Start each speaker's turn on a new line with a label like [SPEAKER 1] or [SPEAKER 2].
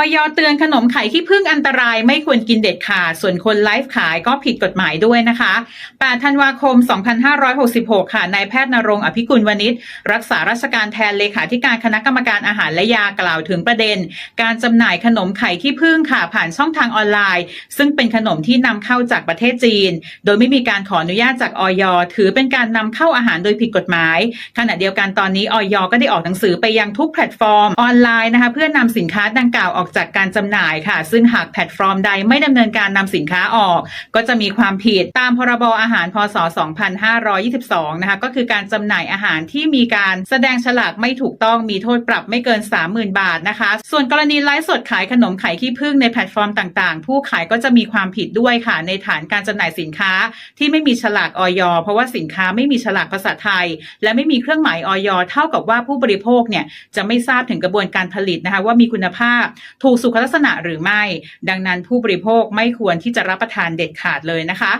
[SPEAKER 1] อยเตือนขนมไข่ขี้ผึ้งอันตรายไม่ควรกินเด็ดขาด ส่วนคนไลฟ์ขายก็ผิดกฎหมายด้วยนะคะ 8 ธันวาคม 2566 ค่ะ นายแพทย์นรงอภิกุลวณิชรักษาราชการแทนเลขาธิการคณะกรรมการอาหารและยากล่าวถึงประเด็น การจำหน่ายขนมไข่ขี้ผึ้งค่ะผ่านช่องทางออนไลน์ ซึ่งเป็นขนมที่นำเข้าจากประเทศจีน โดยไม่มีการขออนุญาตจากออยถือเป็นการนำเข้าอาหารโดยผิดกฎหมาย ขณะเดียวกันตอนนี้ออยก็ได้ออกหนังสือไปยังทุกแพลตฟอร์มออนไลน์นะคะเพื่อนำสินค้าดังกล่าวออกอกจากการจำหน่ายค่ะ ซึ่งหากแพลตฟอร์มใดไม่ดำเนินการนำสินค้าออก ก็จะมีความผิดตามพรบอาหารพศ 2522 นะคะก็คือการจำหน่ายอาหารที่มีการแสดงฉลากไม่ถูกต้องมีโทษปรับไม่เกิน 30,000 บาทนะคะ ส่วนกรณีไลฟ์สดขายขนมไข่ขี้ผึ้งในแพลตฟอร์มต่างๆ ผู้ขายก็จะมีความผิดด้วยค่ะ ในฐานการจำหน่ายสินค้าที่ไม่มีฉลากออยเพราะว่าสินค้าไม่มีฉลากภาษาไทย และไม่มีเครื่องหมายออยเท่ากับว่าผู้บริโภคเนี่ยจะไม่ทราบถึงกระบวนการผลิตนะคะว่ามีคุณภาพถูกสุขลักษณะหรือไม่ ดังนั้นผู้บริโภคไม่ควรที่จะรับประทานเด็ดขาดเลยนะคะ